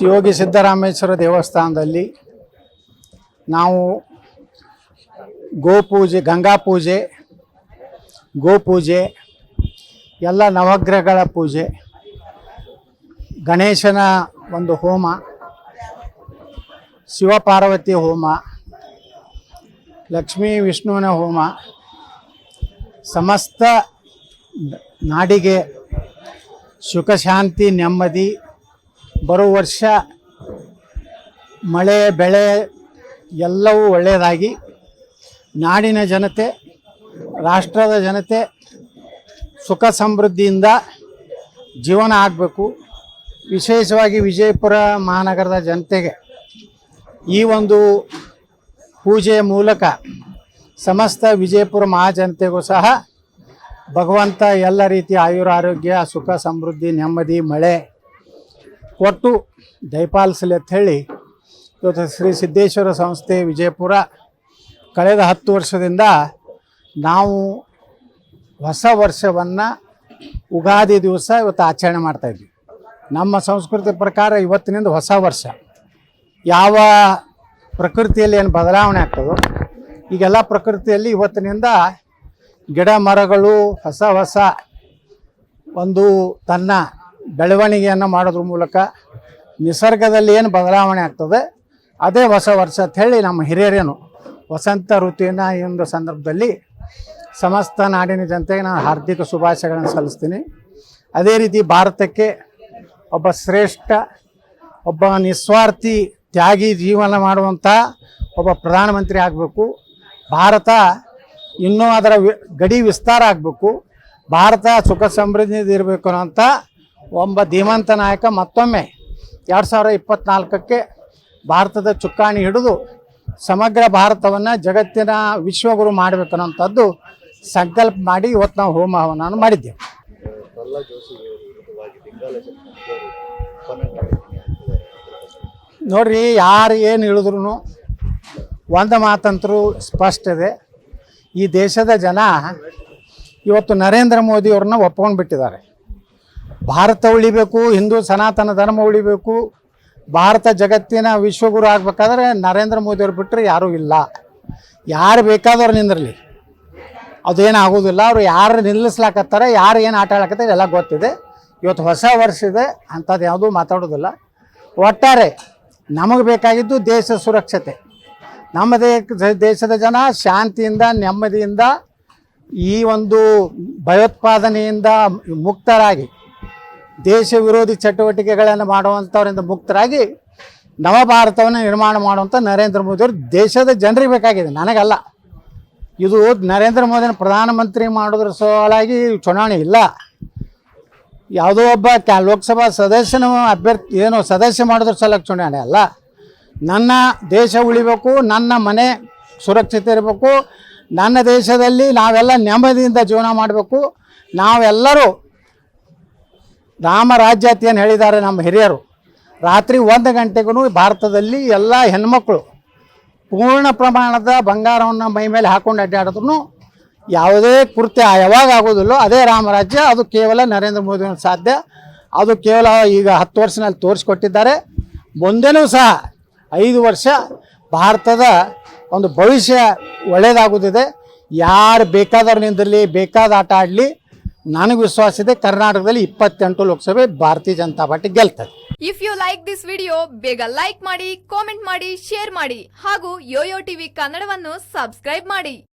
ಶಿವಯೋಗಿ ಸಿದ್ದರಾಮೇಶ್ವರ ದೇವಸ್ಥಾನದಲ್ಲಿ ನಾವು ಗೋಪೂಜೆ, ಗಂಗಾ ಪೂಜೆ, ಗೋಪೂಜೆ, ಎಲ್ಲ ನವಗ್ರಹಗಳ ಪೂಜೆ, ಗಣೇಶನ ಒಂದು ಹೋಮ, ಶಿವಪಾರ್ವತಿ ಹೋಮ, ಲಕ್ಷ್ಮೀ ವಿಷ್ಣುವಿನ ಹೋಮ, ಸಮಸ್ತ ನಾಡಿಗೆ ಸುಖ ಶಾಂತಿ ನೆಮ್ಮದಿ ಬರೋ ವರ್ಷ ಮಳೆ, ಬೆಳೆ ಎಲ್ಲವೂ ಒಳ್ಳೆಯದಾಗಿ ನಾಡಿನ ಜನತೆ, ರಾಷ್ಟ್ರದ ಜನತೆ ಸುಖ ಸಮೃದ್ಧಿಯಿಂದ ಜೀವನ ಆಗಬೇಕು. ವಿಶೇಷವಾಗಿ ವಿಜಯಪುರ ಮಹಾನಗರದ ಜನತೆಗೆ ಈ ಒಂದು ಪೂಜೆಯ ಮೂಲಕ ಸಮಸ್ತ ವಿಜಯಪುರ ಮಹಾಜನತೆಗೂ ಸಹ ಭಗವಂತ ಎಲ್ಲ ರೀತಿಯ ಆಯುರಾರೋಗ್ಯ, ಸುಖ ಸಮೃದ್ಧಿ, ನೆಮ್ಮದಿ, ಮಳೆ ಕೊಟ್ಟು ದಯಪಾಲಿಸಲಿ ಅಂತ ಹೇಳಿ ಇವತ್ತು ಶ್ರೀ ಸಿದ್ದೇಶ್ವರ ಸಂಸ್ಥೆ ವಿಜಯಪುರ ಕಳೆದ ಹತ್ತು ವರ್ಷದಿಂದ ನಾವು ಹೊಸ ವರ್ಷವನ್ನು ಉಗಾದಿ ದಿವಸ ಇವತ್ತು ಆಚರಣೆ ಮಾಡ್ತಾಯಿದ್ವಿ ನಮ್ಮ ಸಂಸ್ಕೃತಿ ಪ್ರಕಾರ ಇವತ್ತಿನಿಂದ ಹೊಸ ವರ್ಷ. ಯಾವ ಪ್ರಕೃತಿಯಲ್ಲಿ ಏನು ಬದಲಾವಣೆ ಆಗ್ತದೋ, ಈಗೆಲ್ಲ ಪ್ರಕೃತಿಯಲ್ಲಿ ಇವತ್ತಿನಿಂದ ಗಿಡ ಮರಗಳು, ಹೊಸ ಹೊಸ ಒಂದು ತನ್ನ ಬೆಳವಣಿಗೆಯನ್ನು ಮಾಡೋದ್ರ ಮೂಲಕ ನಿಸರ್ಗದಲ್ಲಿ ಏನು ಬದಲಾವಣೆ ಆಗ್ತದೆ, ಅದೇ ಹೊಸ ವರ್ಷ ಅಂತ ಹೇಳಿ ನಮ್ಮ ಹಿರಿಯರೇನು ವಸಂತ ಋತುವಿನ ಈ ಒಂದು ಸಂದರ್ಭದಲ್ಲಿ ಸಮಸ್ತ ನಾಡಿನ ಜನತೆಗೆ ನಾನು ಹಾರ್ದಿಕ ಶುಭಾಶಯಗಳನ್ನು ಸಲ್ಲಿಸ್ತೀನಿ. ಅದೇ ರೀತಿ ಭಾರತಕ್ಕೆ ಒಬ್ಬ ಶ್ರೇಷ್ಠ, ಒಬ್ಬ ನಿಸ್ವಾರ್ಥಿ ತ್ಯಾಗಿ ಜೀವನ ಮಾಡುವಂಥ ಒಬ್ಬ ಪ್ರಧಾನಮಂತ್ರಿ ಆಗಬೇಕು. ಭಾರತ ಇನ್ನೂ ಅದರ ಗಡಿ ವಿಸ್ತಾರ ಆಗಬೇಕು. ಭಾರತ ಸುಖ ಸಮೃದ್ಧಿ ಇರಬೇಕು ಅನ್ನೋಂಥ ಒಬ್ಬ ಧೀಮಂತ ನಾಯಕ ಮತ್ತೊಮ್ಮೆ ಎರಡು ಸಾವಿರ ಇಪ್ಪತ್ತ್ನಾಲ್ಕಕ್ಕೆ ಭಾರತದ ಚುಕ್ಕಾಣಿ ಹಿಡಿದು ಸಮಗ್ರ ಭಾರತವನ್ನು ಜಗತ್ತಿನ ವಿಶ್ವಗುರು ಮಾಡಬೇಕು ಅನ್ನೋಂಥದ್ದು ಸಂಕಲ್ಪ ಮಾಡಿ ಇವತ್ತು ನಾವು ಹೋಮ ಹವನವನ್ನು ಮಾಡಿದ್ದೇವೆ. ನೋಡ್ರಿ, ಯಾರು ಏನು ಹೇಳಿದ್ರು ಒಂದು ಮಾತಂತರು ಸ್ಪಷ್ಟ ಇದೆ. ಈ ದೇಶದ ಜನ ಇವತ್ತು ನರೇಂದ್ರ ಮೋದಿಯವ್ರನ್ನ ಒಪ್ಕೊಂಡು ಬಿಟ್ಟಿದ್ದಾರೆ ಭಾರತ ಉಳಿಬೇಕು, ಹಿಂದೂ ಸನಾತನ ಧರ್ಮ ಉಳಿಬೇಕು, ಭಾರತ ಜಗತ್ತಿನ ವಿಶ್ವಗುರು ಆಗಬೇಕಾದ್ರೆ ನರೇಂದ್ರ ಮೋದಿಯವ್ರು ಬಿಟ್ಟರೆ ಯಾರೂ ಇಲ್ಲ. ಯಾರು ಬೇಕಾದವ್ರು ನಿಂದಿರಲಿ. ಅದೇನು ಆಗೋದಿಲ್ಲ, ಅವರು ಯಾರು ನಿಲ್ಲಿಸ್ಲಾಕತ್ತಾರೆ, ಯಾರು ಏನು ಆಟ ಆಡಕತ್ತಾರೆ ಎಲ್ಲ ಗೊತ್ತಿದೆ. ಇವತ್ತು ಹೊಸ ವರ್ಷ ಇದೆ, ಅಂಥದ್ದು ಯಾವುದೂ ಮಾತಾಡೋದಿಲ್ಲ. ಒಟ್ಟಾರೆ ನಮಗೆ ಬೇಕಾಗಿದ್ದು ದೇಶ ಸುರಕ್ಷತೆ. ನಮ್ಮ ದೇಶದ ಜನ ಶಾಂತಿಯಿಂದ, ನೆಮ್ಮದಿಯಿಂದ ಈ ಒಂದು ಭಯೋತ್ಪಾದನೆಯಿಂದ ಮುಕ್ತರಾಗಿ ದೇಶ ವಿರೋಧಿ ಚಟುವಟಿಕೆಗಳನ್ನು ಮಾಡುವಂಥವರಿಂದ ಮುಕ್ತರಾಗಿ ನವಭಾರತವನ್ನು ನಿರ್ಮಾಣ ಮಾಡುವಂಥ ನರೇಂದ್ರ ಮೋದಿಯವರು ದೇಶದ ಜನರಿಗೆ ಬೇಕಾಗಿದೆ. ನನಗಲ್ಲ. ಇದು ನರೇಂದ್ರ ಮೋದಿನ ಪ್ರಧಾನಮಂತ್ರಿ ಮಾಡೋದ್ರ ಸಲುವಾಗಿ ಚುನಾವಣೆ ಇಲ್ಲ. ಯಾವುದೋ ಒಬ್ಬ ಕ್ಯಾ ಲೋಕಸಭಾ ಸದಸ್ಯನ ಅಭ್ಯರ್ಥಿ ಏನು ಸದಸ್ಯ ಮಾಡೋದ್ರ ಸಲುವಾಗಿ ಚುನಾವಣೆ ಅಲ್ಲ. ನನ್ನ ದೇಶ ಉಳಿಬೇಕು, ನನ್ನ ಮನೆ ಸುರಕ್ಷಿತ ಇರಬೇಕು, ನನ್ನ ದೇಶದಲ್ಲಿ ನಾವೆಲ್ಲ ನೆಮ್ಮದಿಯಿಂದ ಜೀವನ ಮಾಡಬೇಕು, ನಾವೆಲ್ಲರೂ ರಾಮ ರಾಜ್ಯ ಅಂತ ಏನು ಹೇಳಿದ್ದಾರೆ ನಮ್ಮ ಹಿರಿಯರು? ರಾತ್ರಿ ಒಂದು ಗಂಟೆಗೂ ಭಾರತದಲ್ಲಿ ಎಲ್ಲ ಹೆಣ್ಮಕ್ಳು ಪೂರ್ಣ ಪ್ರಮಾಣದ ಬಂಗಾರವನ್ನು ಮೈ ಮೇಲೆ ಹಾಕೊಂಡು ಅಡ್ಡಾಡಿದ್ರು ಯಾವುದೇ ಕೃತ್ಯ ಯಾವಾಗ ಆಗೋದಿಲ್ಲೋ ಅದೇ ರಾಮರಾಜ್ಯ ಅದು ಕೇವಲ ನರೇಂದ್ರ ಮೋದಿ ಸಾಧ್ಯ. ಅದು ಕೇವಲ ಈಗ ಹತ್ತು ವರ್ಷನಲ್ಲಿ ತೋರಿಸ್ಕೊಟ್ಟಿದ್ದಾರೆ. ಮುಂದೆನೂ ಸಹ ಐದು ವರ್ಷ ಭಾರತದ ಒಂದು ಭವಿಷ್ಯ ಒಳ್ಳೆಯದಾಗುತ್ತಿದೆ ಯಾರು ಬೇಕಾದವ್ರು ನಿಂದಿರಲಿ ಬೇಕಾದ ಆಟ ಆಡಲಿ ನನಗೆ ವಿಶ್ವಾಸ ಇದೆ, ಕರ್ನಾಟಕದಲ್ಲಿ ಇಪ್ಪತ್ತೆಂಟು Lok Sabha Bharatiya Janata party ಗೆಲ್ತದೆ. If you like this video ಬೇಗ ಲೈಕ್ ಮಾಡಿ ಕಾಮೆಂಟ್ ಮಾಡಿ ಶೇರ್ ಮಾಡಿ ಹಾಗೂ ಯೋಯೋ ಟಿವಿ ಕನ್ನಡವನ್ನು ಸಬ್ಸ್ಕ್ರೈಬ್ ಮಾಡಿ.